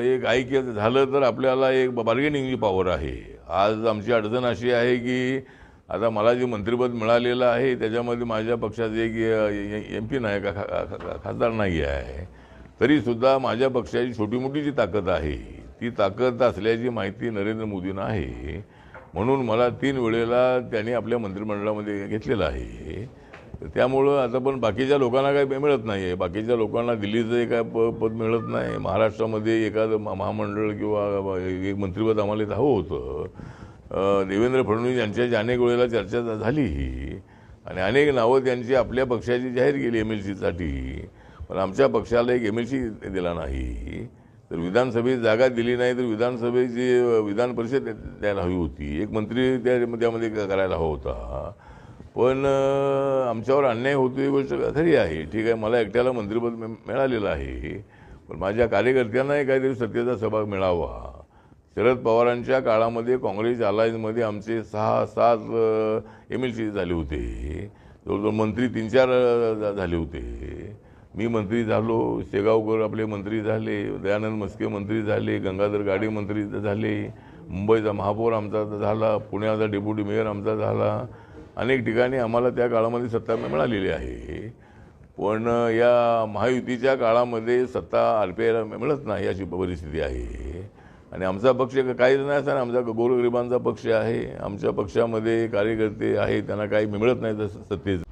एक केलं झालं तर आपल्याला एक बार्गेनिंगची पॉवर आहे. आज आमची अडचण अशी आहे की आता मला जे मंत्रिपद मिळालेलं आहे त्याच्यामध्ये माझ्या पक्षाचे एक एम पी नाही का खा- खा- खासदार नाही आहे. तरीसुद्धा माझ्या पक्षाची छोटी मोठी जी ताकद आहे ती ताकद असल्याची माहिती नरेंद्र मोदींना आहे. म्हणून मला तीन वेळेला त्यांनी आपल्या मंत्रिमंडळामध्ये घेतलेलं आहे. त्यामुळं आता पण बाकीच्या लोकांना काही मिळत नाही आहे बाकीच्या लोकांना दिल्लीचं काय प पद मिळत नाही. महाराष्ट्रामध्ये एखादं महामंडळ किंवा एक मंत्रिपद आम्हाला इथं हवं होतं. देवेंद्र फडणवीस यांच्याशी अनेक वेळेला चर्चा झाली. ही आणि अनेक नावं त्यांची आपल्या पक्षाची जाहीर केली एम एल सीसाठी. पण आमच्या पक्षाला एक एम एल सी दिला नाही. तर विधानसभेत जागा दिली नाही तर विधानसभेची विधान परिषद द्यायला हवी होती. एक मंत्री त्या त्यामध्ये करायला हवा होता. पण आमच्यावर अन्याय होतो ही गोष्ट खरी आहे. ठीक आहे मला एकट्याला मंत्रिपद मिळालेलं आहे. पण माझ्या कार्यकर्त्यांनाही काहीतरी सत्तेचा सहभाग मिळावा. शरद पवारांच्या काळामध्ये काँग्रेस अलायन्समध्ये आमचे सहा सात एम एल सी झाले होते. जवळजवळ मंत्री तीन चार झाले होते. मी मंत्री झालो शेगावकर आपले मंत्री झाले दयानंद मस्के मंत्री झाले गंगाधर गाडे मंत्री झाले मुंबईचा महापौर आमचा झाला पुण्याचा डेप्युटी मेयर आमचा झाला अनेक ठिकाणी आम्हाला त्या काळामध्ये सत्ता मिळालेली आहे. पण या महायुतीच्या काळामध्ये सत्ता आर पी आयला मिळत नाही अशी परिस्थिती आहे. आणि आमचा पक्ष काहीच नाही असताना आमचा गोरगरिबांचा पक्ष आहे. आमच्या पक्षामध्ये कार्यकर्ते आहेत त्यांना काही मिळत नाही तसं सत्तेचं.